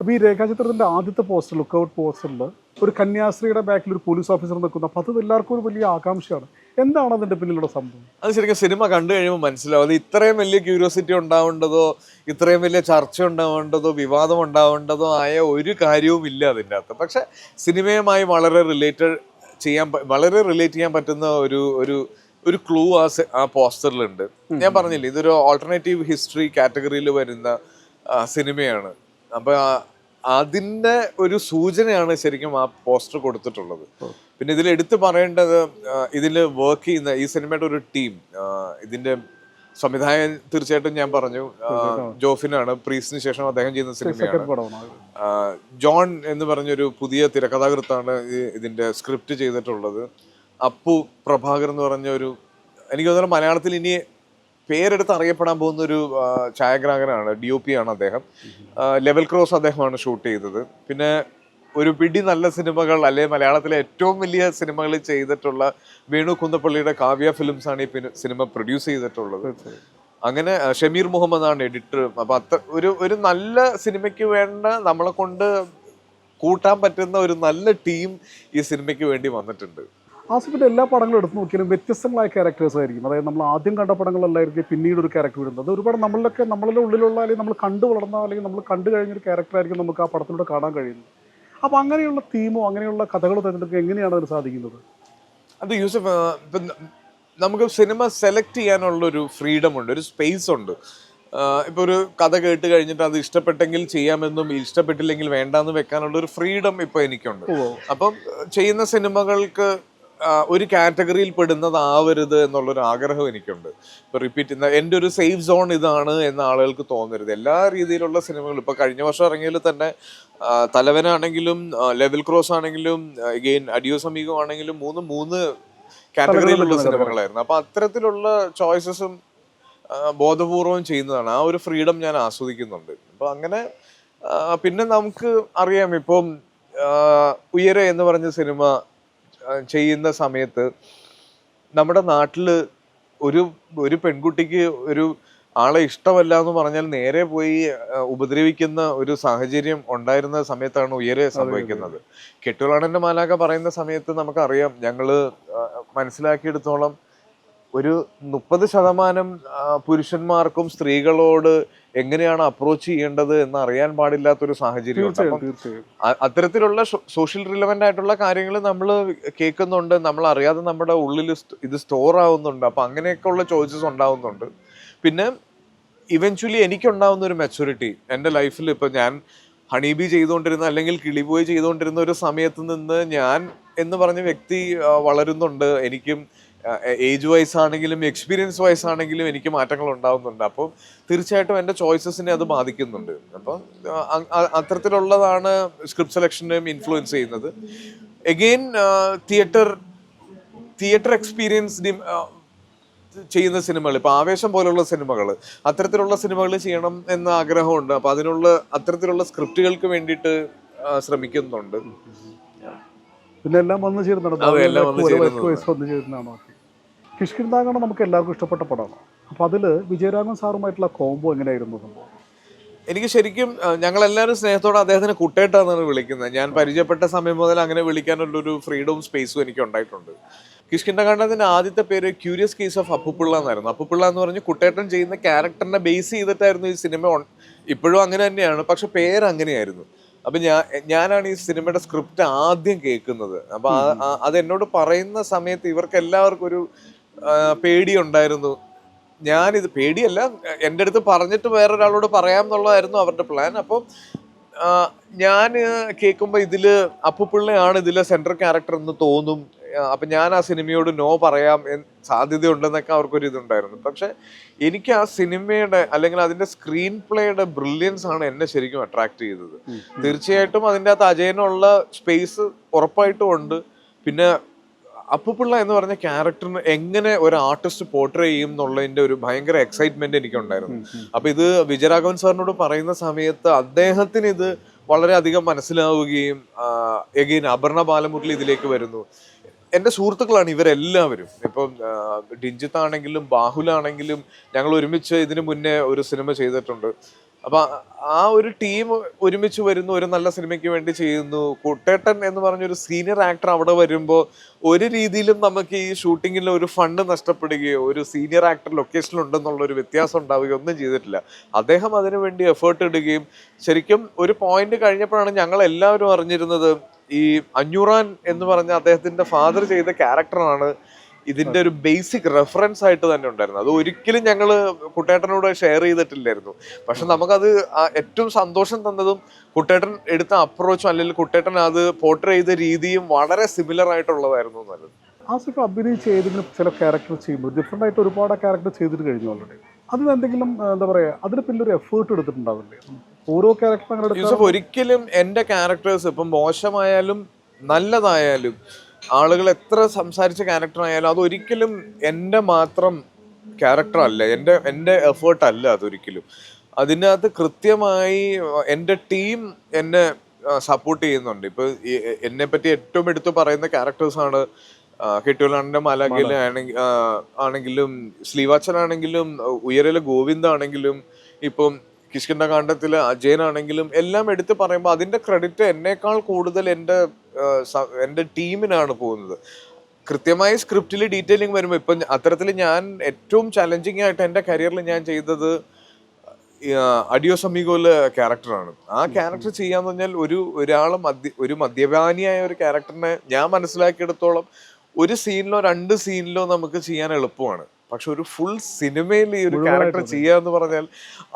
അപ്പോൾ ഈ രേഖാചിത്രത്തിന്റെ ആദ്യത്തെ പോസ്റ്റർ ലുക്കൗട്ട് പോസ്റ്ററിൽ ഒരു കന്യാസ്ത്രീയുടെ ബാക്കിൽ ഒരു പോലീസ് ഓഫീസർ നിൽക്കുന്നു. അപ്പോൾ അത് എല്ലാവർക്കും ഒരു വലിയ ആകാംക്ഷയാണ്. എന്താണ് അതിന്റെ പിന്നിലുള്ള സംഭവം? അത് ശരിക്കും സിനിമ കണ്ടു കഴിയുമ്പോൾ മനസ്സിലാവും. അത് ഇത്രയും വലിയ ക്യൂരിയോസിറ്റി ഉണ്ടാവേണ്ടതോ ഇത്രയും വലിയ ചർച്ച ഉണ്ടാവേണ്ടതോ വിവാദം ഉണ്ടാവേണ്ടതോ ആയ ഒരു കാര്യവും ഇല്ല അതിന്റെ അകത്ത്. പക്ഷെ സിനിമയുമായി വളരെ റിലേറ്റഡ് ചെയ്യാൻ വളരെ റിലേറ്റ് ചെയ്യാൻ പറ്റുന്ന ഒരു ഒരു ഒരു ക്ലൂ ആ ആ പോസ്റ്ററിലുണ്ട്. ഞാൻ പറഞ്ഞില്ലേ ഇതൊരു ഓൾട്ടർനേറ്റീവ് ഹിസ്റ്ററി കാറ്റഗറിയിൽ വരുന്ന സിനിമയാണ്. അപ്പൊ ആ- അതിന്റെ ഒരു സൂചനയാണ് ശരിക്കും ആ പോസ്റ്റർ കൊടുത്തിട്ടുള്ളത്. പിന്നെ ഇതിൽ എടുത്തു പറയേണ്ടത് ഇതിൽ വർക്ക് ചെയ്യുന്ന ഈ സിനിമയുടെ ഒരു ടീം ഇതിന്റെ സംവിധായകൻ തീർച്ചയായിട്ടും ഞാൻ പറഞ്ഞു. ജോഫിനാണ് പ്രീസിന് ശേഷം അദ്ദേഹം ചെയ്യുന്ന സിനിമയാണ്. ജോൺ എന്ന് പറഞ്ഞൊരു പുതിയ തിരക്കഥാകൃത്താണ് ഇതിന്റെ സ്ക്രിപ്റ്റ് ചെയ്തിട്ടുള്ളത്. അപ്പു പ്രഭാകർ എന്ന് പറഞ്ഞ ഒരു എനിക്ക് തോന്നുന്നു മലയാളത്തിൽ ഇനി പേരെടുത്ത് അറിയപ്പെടാൻ പോകുന്ന ഒരു ഛായാഗ്രാഹകനാണ് ഡി ഒ പി ആണ് അദ്ദേഹം. ലെവൽ ക്രോസ് അദ്ദേഹമാണ് ഷൂട്ട് ചെയ്തത്. പിന്നെ ഒരു പിടി നല്ല സിനിമകൾ അല്ലെ മലയാളത്തിലെ ഏറ്റവും വലിയ സിനിമകൾ ചെയ്തിട്ടുള്ള വേണു കുന്നപ്പള്ളിയുടെ കാവ്യ ഫിലിംസ് ആണ് ഈ സിനിമ പ്രൊഡ്യൂസ് ചെയ്തിട്ടുള്ളത്. അങ്ങനെ ഷമീർ മുഹമ്മദ് ആണ് എഡിറ്റർ. അപ്പൊ അത്ര ഒരു ഒരു നല്ല സിനിമയ്ക്ക് വേണ്ട നമ്മളെ കൊണ്ട് കൂട്ടാൻ പറ്റുന്ന ഒരു നല്ല ടീം ഈ സിനിമയ്ക്ക് വേണ്ടി വന്നിട്ടുണ്ട്. ആസിഫിന്റെ എല്ലാ പടങ്ങളും എടുത്ത് നോക്കിയാലും വ്യത്യസ്തങ്ങളായ ക്യാരക്ടേഴ്സ് ആയിരിക്കും. അതായത് നമ്മൾ ആദ്യം കണ്ട പടങ്ങളല്ലായിരിക്കും പിന്നീട് ഒരു ക്യാരക്ടർ വരുന്നത്. അത് ഒരുപാട് നമ്മളിലൊക്കെ നമ്മളുടെ ഉള്ളിലുള്ള അല്ലെങ്കിൽ നമ്മൾ കണ്ടു വളർന്ന അല്ലെങ്കിൽ നമ്മൾ കണ്ടു കഴിഞ്ഞൊരു ക്യാരക്ടറായിരിക്കും നമുക്ക് ആ പടത്തിലൂടെ കാണാൻ കഴിയുന്നത്. അപ്പോൾ അങ്ങനെയുള്ള തീമോ അങ്ങനെയുള്ള കഥകളോ തിരഞ്ഞെടുക്കുക എങ്ങനെയാണ് അതിന് സാധിക്കുന്നത്? അത് യൂസഫ് ഇപ്പം നമുക്ക് സിനിമ സെലക്ട് ചെയ്യാനുള്ള ഒരു ഫ്രീഡം ഉണ്ട് ഒരു സ്പേസ് ഉണ്ട്. ഇപ്പോൾ ഒരു കഥ കേട്ട് കഴിഞ്ഞിട്ട് അത് ഇഷ്ടപ്പെട്ടെങ്കിൽ ചെയ്യാമെന്നും ഇഷ്ടപ്പെട്ടില്ലെങ്കിൽ വേണ്ടാന്ന് വെക്കാനുള്ള ഒരു ഫ്രീഡം ഇപ്പോൾ എനിക്കുണ്ട് അപ്പം ചെയ്യുന്ന സിനിമകൾക്ക് ഒരു കാറ്റഗറിയിൽ പെടുന്നതാവരുത് എന്നുള്ളൊരു ആഗ്രഹം എനിക്കുണ്ട്. ഇപ്പൊ റിപ്പീറ്റ് ചെയ്യുന്ന എന്റെ ഒരു സേഫ് സോൺ ഇതാണ് എന്ന ആളുകൾക്ക് തോന്നരുത്. എല്ലാ രീതിയിലുള്ള സിനിമകളും ഇപ്പൊ കഴിഞ്ഞ വർഷം ഇറങ്ങിയതിൽ തന്നെ തലവനാണെങ്കിലും ലെവൽ ക്രോസ് ആണെങ്കിലും എഗെയിൻ അടിയോ സമീപം ആണെങ്കിലും മൂന്ന് മൂന്ന് കാറ്റഗറിയിലുള്ള സിനിമകളായിരുന്നു. അപ്പൊ അത്തരത്തിലുള്ള ചോയ്സസും ബോധപൂർവം ചെയ്യുന്നതാണ്. ആ ഒരു ഫ്രീഡം ഞാൻ ആസ്വദിക്കുന്നുണ്ട്. അപ്പോൾ അങ്ങനെ പിന്നെ നമുക്ക് അറിയാം ഇപ്പം ഉയരെ എന്ന് പറഞ്ഞ സിനിമ ചെയ്യുന്ന സമയത്ത് നമ്മുടെ നാട്ടിൽ ഒരു ഒരു പെൺകുട്ടിക്ക് ഒരു ആളെ ഇഷ്ടമല്ല എന്ന് പറഞ്ഞാൽ നേരെ പോയി ഉപദ്രവിക്കുന്ന ഒരു സാഹചര്യം ഉണ്ടായിരുന്ന സമയത്താണ് ഉയരെ സംഭവിക്കുന്നത്. കെട്ടുകളാണെന്റെ മാലാക പറയുന്ന സമയത്ത് നമുക്കറിയാം ഞങ്ങൾ മനസ്സിലാക്കിയെടുത്തോളം ഒരു മുപ്പത് ശതമാനം പുരുഷന്മാർക്കും സ്ത്രീകളോട് എങ്ങനെയാണ് അപ്രോച്ച് ചെയ്യേണ്ടത് എന്ന് അറിയാൻ പാടില്ലാത്തൊരു സാഹചര്യമുണ്ട്. തീർച്ചയായും അപ്പം അത്തരത്തിലുള്ള സോഷ്യൽ റിലവന്റ് ആയിട്ടുള്ള കാര്യങ്ങൾ നമ്മൾ കേൾക്കുന്നുണ്ട്. നമ്മൾ അറിയാതെ നമ്മുടെ ഉള്ളിൽ ഇത് സ്റ്റോർ ആവുന്നുണ്ട്. അപ്പൊ അങ്ങനെയൊക്കെ ഉള്ള ചോയ്സസ് ഉണ്ടാവുന്നുണ്ട്. പിന്നെ ഇവൻച്വലി എനിക്കുണ്ടാവുന്ന ഒരു മെച്ചൂരിറ്റി എന്റെ ലൈഫിൽ ഇപ്പൊ ഞാൻ ഹണീബി ചെയ്തുകൊണ്ടിരുന്ന അല്ലെങ്കിൽ കിളിബോയ് ചെയ്തുകൊണ്ടിരുന്ന ഒരു സമയത്ത് നിന്ന് ഞാൻ എന്ന് പറഞ്ഞ വ്യക്തി വളരുന്നുണ്ട്. എനിക്കും ഏജ് വൈസ് ആണെങ്കിലും എക്സ്പീരിയൻസ് വൈസ് ആണെങ്കിലും എനിക്ക് മാറ്റങ്ങൾ ഉണ്ടാവുന്നുണ്ട്. അപ്പം തീർച്ചയായിട്ടും എന്റെ ചോയ്സസിനെ അത് ബാധിക്കുന്നുണ്ട്. അപ്പം അത്തരത്തിലുള്ളതാണ് സ്ക്രിപ്റ്റ് സെലക്ഷനെയും ഇൻഫ്ലുവൻസ് ചെയ്യുന്നത്. എഗെയിൻ തിയേറ്റർ തിയേറ്റർ എക്സ്പീരിയൻസ് ചെയ്യുന്ന സിനിമകൾ ഇപ്പൊ ആവേശം പോലുള്ള സിനിമകൾ അത്തരത്തിലുള്ള സിനിമകൾ ചെയ്യണം എന്ന ആഗ്രഹമുണ്ട്. അപ്പൊ അതിനുള്ള അത്തരത്തിലുള്ള സ്ക്രിപ്റ്റുകൾക്ക് വേണ്ടിയിട്ട് ശ്രമിക്കുന്നുണ്ട്. പിന്നെ എല്ലാം വന്നു ചേരുന്നുണ്ട്? എല്ലാം വന്നു ചേരുന്നതാണ്. കിഷ്കിന്താങ്കണം നമുക്ക് എല്ലാവർക്കും ഇഷ്ടപ്പെട്ട പടമാണ് അപ്പോൾ അതിൽ വിജയരാഘവൻ സാറുമായിട്ടുള്ള കോംബോ എങ്ങനെയായിരുന്നു എനിക്ക് ശരിക്കും ഞങ്ങളെല്ലാവരും സ്നേഹത്തോടെ അദ്ദേഹത്തിന് കുട്ടേട്ടാന്നാണ് വിളിക്കുന്നത്. ഞാൻ പരിചയപ്പെട്ട സമയം മുതൽ അങ്ങനെ വിളിക്കാനുള്ളൊരു ഫ്രീഡവും സ്പേസും എനിക്ക് ഉണ്ടായിട്ടുണ്ട്. കിഷ്കിണ്ടകാണ്ടത്തിന്റെ ആദ്യത്തെ പേര് ക്യൂരിയസ് കേസ് ഓഫ് അപ്പുപിള്ള എന്നായിരുന്നു. അപ്പുപിള്ള എന്ന് പറഞ്ഞ് കുട്ടേട്ടൻ ചെയ്യുന്ന ക്യാരക്ടറിനെ ബേസ് ചെയ്തിട്ടായിരുന്നു ഈ സിനിമ ഇപ്പോഴും അങ്ങനെ തന്നെയാണ്. പക്ഷെ പേര് അങ്ങനെയായിരുന്നു. അപ്പം ഞാൻ ഞാനാണ് ഈ സിനിമയുടെ സ്ക്രിപ്റ്റ് ആദ്യം കേൾക്കുന്നത്. അപ്പം അത് എന്നോട് പറയുന്ന സമയത്ത് ഇവർക്ക് എല്ലാവർക്കും ഒരു പേടിയുണ്ടായിരുന്നു. ഞാനിത് പേടിയല്ല എന്റെ അടുത്ത് പറഞ്ഞിട്ട് വേറൊരാളോട് പറയാം എന്നുള്ളതായിരുന്നു അവരുടെ പ്ലാൻ അപ്പം ഞാൻ കേൾക്കുമ്പോൾ ഇതിൽ അപ്പുപിള്ളയാണ് ഇതിലെ സെൻട്രൽ ക്യാരക്ടർ എന്ന് തോന്നും. അപ്പം ഞാൻ ആ സിനിമയോട് നോ പറയാം സാധ്യതയുണ്ടെന്നൊക്കെ അവർക്കൊരു ഇതുണ്ടായിരുന്നു പക്ഷെ എനിക്ക് ആ സിനിമയുടെ അല്ലെങ്കിൽ അതിന്റെ സ്ക്രീൻ പ്ലേയുടെ ബ്രില്യൻസ് ആണ് എന്നെ ശരിക്കും അട്രാക്ട് ചെയ്തത്. തീർച്ചയായിട്ടും അതിന്റെ അകത്ത് അജയനുള്ള സ്പേസ് ഉറപ്പായിട്ടും ഉണ്ട്. പിന്നെ അപ്പുപിള്ള എന്ന് പറഞ്ഞ ക്യാരക്ടറിന് എങ്ങനെ ഒരു ആർട്ടിസ്റ്റ് പോർട്രേ ചെയ്യും എന്നുള്ളതിന്റെ ഒരു ഭയങ്കര എക്സൈറ്റ്മെന്റ് എനിക്കുണ്ടായിരുന്നു. അപ്പൊ ഇത് വിജയരാഘവൻ സാറിനോട് പറയുന്ന സമയത്ത് അദ്ദേഹത്തിന് ഇത് വളരെയധികം മനസ്സിലാവുകയും എഗെയിൻ അപർണ ബാലമുരളി ഇതിലേക്ക് വരുന്നു. എന്റെ സുഹൃത്തുക്കളാണ് ഇവരെല്ലാവരും. ഇപ്പം ഡിഞ്ചിത്താണെങ്കിലും ബാഹുലാണെങ്കിലും ഞങ്ങൾ ഒരുമിച്ച് ഇതിനു മുന്നേ ഒരു സിനിമ ചെയ്തിട്ടുണ്ട്. അപ്പൊ ആ- ഒരു ടീം ഒരുമിച്ച് വരുന്നു ഒരു നല്ല സിനിമയ്ക്ക് വേണ്ടി ചെയ്യുന്നു. കുട്ടേട്ടൻ എന്ന് പറഞ്ഞൊരു സീനിയർ ആക്ടർ അവിടെ വരുമ്പോൾ ഒരു രീതിയിലും നമുക്ക് ഈ ഷൂട്ടിങ്ങിൽ ഒരു ഫണ്ട് നഷ്ടപ്പെടുകയോ ഒരു സീനിയർ ആക്ടർ ലൊക്കേഷനിൽ ഉണ്ടെന്നുള്ള ഒരു വ്യത്യാസം ഉണ്ടാവുകയോ ഒന്നും ചെയ്തിട്ടില്ല. അദ്ദേഹം അതിനുവേണ്ടി എഫേർട്ട് ഇടുകയും ശരിക്കും ഒരു പോയിന്റ് കഴിഞ്ഞപ്പോഴാണ് ഞങ്ങൾ എല്ലാവരും അറിഞ്ഞിരുന്നത് ഈ അഞ്ഞൂറാൻ എന്ന് പറഞ്ഞ അദ്ദേഹത്തിന്റെ ഫാദർ ചെയ്ത ക്യാരക്ടറാണ് ഇതിന്റെ ഒരു ബേസിക് റെഫറൻസ് ആയിട്ട് തന്നെ ഉണ്ടായിരുന്നു. അത് ഒരിക്കലും ഞങ്ങൾ കുട്ടേട്ടനോട് ഷെയർ ചെയ്തിട്ടില്ലായിരുന്നു. പക്ഷെ നമുക്കത് ഏറ്റവും സന്തോഷം തന്നതും കുട്ടേട്ടൻ എടുത്ത അപ്രോച്ചും അല്ലെങ്കിൽ കുട്ടേട്ടൻ അത് പോർട്ട്രേ ചെയ്ത രീതിയും വളരെ സിമിലർ ആയിട്ടുള്ളതായിരുന്നു എന്നുള്ളത് ആസിഫ് അഭിനയിച്ച് ഏതെങ്കിലും ചില ക്യാരക്ടർ ചെയ്യുമ്പോൾ ഡിഫറെന്റ് ആയിട്ട് ഒരുപാട് ക്യാരക്ടർ ചെയ്തിട്ട് കഴിഞ്ഞു ഓൾറെഡി അതിന് എന്തെങ്കിലും എന്താ പറയുക അതിന് പിന്നെ ഒരു എഫേർട്ട് എടുത്തിട്ടുണ്ടാവില്ലേ? ഓരോ ക്യാരക്ടർ ഒരിക്കലും എന്റെ ക്യാരക്ടേഴ്സ് ഇപ്പം മോശമായാലും നല്ലതായാലും ആളുകൾ എത്ര സംസാരിച്ച ക്യാരക്ടർ ആയാലും അതൊരിക്കലും എന്റെ മാത്രം ക്യാരക്ടർ അല്ല. എന്റെ എന്റെ എഫേർട്ട് അല്ല അതൊരിക്കലും. അതിനകത്ത് കൃത്യമായി എന്റെ ടീം എന്നെ സപ്പോർട്ട് ചെയ്യുന്നുണ്ട്. ഇപ്പൊ ഈ- എന്നെ പറ്റി ഏറ്റവും എടുത്തു പറയുന്ന ക്യാരക്ടേഴ്സാണ് കെട്ടിയോളാണ്ടിന്റെ മലകിൽ ആണെങ്കിലും ശ്രീവാച്ചനാണെങ്കിലും ഉയരൽ ഗോവിന്ദാണെങ്കിലും ഇപ്പം കിഷ്കിന്റെ കാണ്ഡത്തിലെ അജയനാണെങ്കിലും എല്ലാം എടുത്ത് പറയുമ്പോൾ അതിന്റെ ക്രെഡിറ്റ് എന്നേക്കാൾ കൂടുതൽ എന്റെ എന്റെ ടീമിനാണ് പോകുന്നത്. കൃത്യമായി സ്ക്രിപ്റ്റിൽ ഡീറ്റെയിലിംഗ് വരുമ്പോൾ ഇപ്പം അത്തരത്തിൽ ഞാൻ ഏറ്റവും ചലഞ്ചിങ് ആയിട്ട് എന്റെ കരിയറിൽ ഞാൻ ചെയ്തത് അഡിയോസ് അമീഗോയിലെ ക്യാരക്ടറാണ്. ആ ക്യാരക്ടർ ചെയ്യാന്ന് പറഞ്ഞാൽ ഒരു ഒരാൾ മദ്യ ഒരു മദ്യപാനിയായ ഒരു ക്യാരക്ടറിനെ ഞാൻ മനസ്സിലാക്കിയെടുത്തോളം ഒരു സീനിലോ രണ്ട് സീനിലോ നമുക്ക് ചെയ്യാൻ എളുപ്പമാണ്. പക്ഷെ ഒരു ഫുൾ സിനിമയിൽ ഈ ഒരു ക്യാരക്ടർ ചെയ്യുക എന്ന് പറഞ്ഞാൽ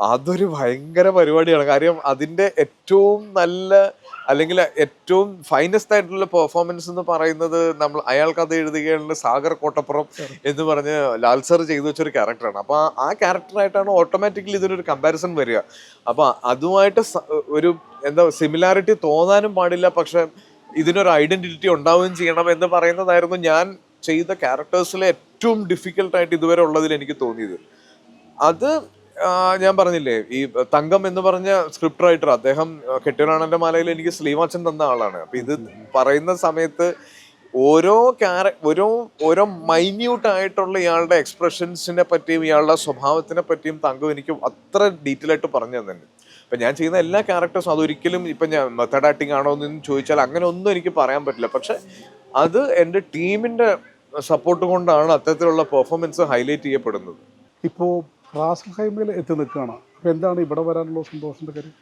അതൊരു ഭയങ്കര പരിപാടിയാണ്. കാര്യം അതിന്റെ ഏറ്റവും നല്ല അല്ലെങ്കിൽ ഏറ്റവും ഫൈനസ്റ്റ് ആയിട്ടുള്ള പെർഫോമൻസ് എന്ന് പറയുന്നത് നമ്മൾ അയാൾ കഥ എഴുതുകയാണ് സാഗർ കോട്ടപ്പുറം എന്ന് പറഞ്ഞ് ലാൽ സർ ചെയ്തു വെച്ചൊരു ക്യാരക്ടറാണ് അപ്പോൾ ആ- ആ ക്യാരക്ടറായിട്ടാണ് ഓട്ടോമാറ്റിക്കലി ഇതിനൊരു കമ്പാരിസൺ വരിക. അപ്പോൾ അതുമായിട്ട് ഒരു എന്താ സിമിലാരിറ്റി തോന്നാനും പാടില്ല. പക്ഷെ ഇതിനൊരു ഐഡന്റിറ്റി ഉണ്ടാവുകയും ചെയ്യണം എന്ന് പറയുന്നതായിരുന്നു ഞാൻ ചെയ്ത ക്യാരക്ടേഴ്സിലെ ഏറ്റവും ഡിഫിക്കൽട്ട് ആയിട്ട് ഇതുവരെ ഉള്ളതിൽ എനിക്ക് തോന്നിയത്. അത് ഞാൻ പറഞ്ഞില്ലേ ഈ തങ്കം എന്ന് പറഞ്ഞ സ്ക്രിപ്റ്റ് റൈറ്റർ അദ്ദേഹം കെട്ടിയറാണന്റെ മാലയിൽ എനിക്ക് ശ്രീമാച്ചൻ തന്ന ആളാണ്. അപ്പൊ ഇത് പറയുന്ന സമയത്ത് ഓരോ ക്യാര ഓരോ ഓരോ മൈന്യൂട്ട് ആയിട്ടുള്ള ഇയാളുടെ എക്സ്പ്രഷൻസിനെ പറ്റിയും ഇയാളുടെ സ്വഭാവത്തിനെ പറ്റിയും തങ്കം എനിക്ക് അത്ര ഡീറ്റെയിൽ ആയിട്ട് പറഞ്ഞു തന്നെ ഇപ്പൊ ഞാൻ ചെയ്യുന്ന എല്ലാ ക്യാരക്ടേഴ്സും അതൊരിക്കലും ഇപ്പൊ ഞാൻ മെത്തേഡ് ആക്ടിങ് ആണോ എന്ന് ചോദിച്ചാൽ അങ്ങനെ ഒന്നും എനിക്ക് പറയാൻ പറ്റില്ല. പക്ഷെ അത് എന്റെ ടീമിന്റെ സപ്പോർട്ട് കൊണ്ടാണ് അത്തരത്തിലുള്ള പെർഫോമൻസ് ഹൈലൈറ്റ് ചെയ്യപ്പെടുന്നത്. ഇപ്പോൾ റാസൽ ഹൈമയിൽ എത്തി നിൽക്കുകയാണ്. അപ്പോൾ എന്താണ് ഇവിടെ വരാനുള്ള സന്തോഷത്തിന്റെ കാര്യം?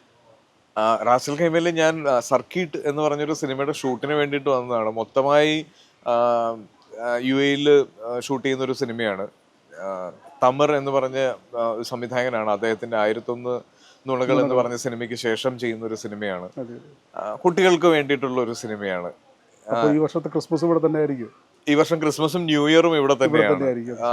റാസൽ ഖൈമയിൽ ഞാൻ സർക്കിട്ട് എന്ന് പറഞ്ഞൊരു സിനിമയുടെ ഷൂട്ടിന് വേണ്ടിയിട്ട് വന്നതാണ്. മൊത്തമായി യു എയിൽ ഷൂട്ട് ചെയ്യുന്ന ഒരു സിനിമയാണ് തമർ എന്ന് പറഞ്ഞ സംവിധായകനാണ്. അദ്ദേഹത്തിന്റെ ആയിരത്തൊന്ന് നുണകൾ എന്ന് പറഞ്ഞ സിനിമയ്ക്ക് ശേഷം ചെയ്യുന്ന ഒരു സിനിമയാണ് കുട്ടികൾക്ക് വേണ്ടിയിട്ടുള്ള ഒരു സിനിമയാണ് ഈ വർഷത്തെ ക്രിസ്മസ് ഇവിടെ തന്നെ ആയിരിക്കും. ഈ വർഷം ക്രിസ്മസും ന്യൂ ഇയറും ഇവിടെ തന്നെയാണ്. ആ,